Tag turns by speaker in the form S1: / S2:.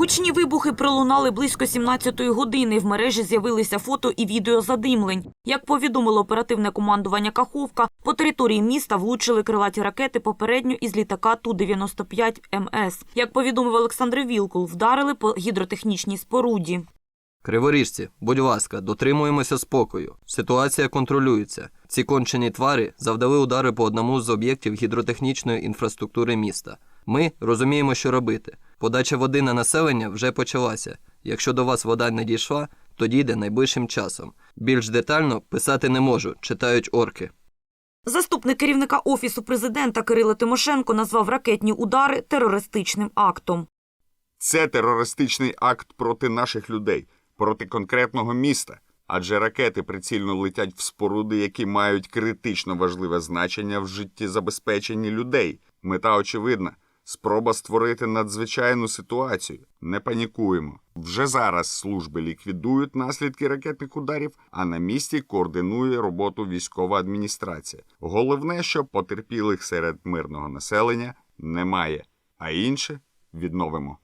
S1: Гучні вибухи пролунали близько 17-ї години. В мережі з'явилися фото і відео задимлень. Як повідомило оперативне командування Каховка, по території міста влучили крилаті ракети попередньо із літака Ту-95 МС. Як повідомив Олександр Вілкул, вдарили по гідротехнічній споруді.
S2: Криворіжці, будь ласка, дотримуємося спокою. Ситуація контролюється. Ці кончені твари завдали удари по одному з об'єктів гідротехнічної інфраструктури міста. Ми розуміємо, що робити. Подача води на населення вже почалася. Якщо до вас вода не дійшла, то дійде найближчим часом. Більш детально писати не можу, читають орки.
S1: Заступник керівника офісу президента Кирило Тимошенко назвав ракетні удари терористичним актом.
S3: Це терористичний акт проти наших людей, проти конкретного міста. Адже ракети прицільно летять в споруди, які мають критично важливе значення в життєзабезпеченні людей. Мета очевидна спроба створити надзвичайну ситуацію. Не панікуємо. Вже зараз служби ліквідують наслідки ракетних ударів, а на місці координує роботу військова адміністрація. Головне, що потерпілих серед мирного населення немає, а інше відновимо.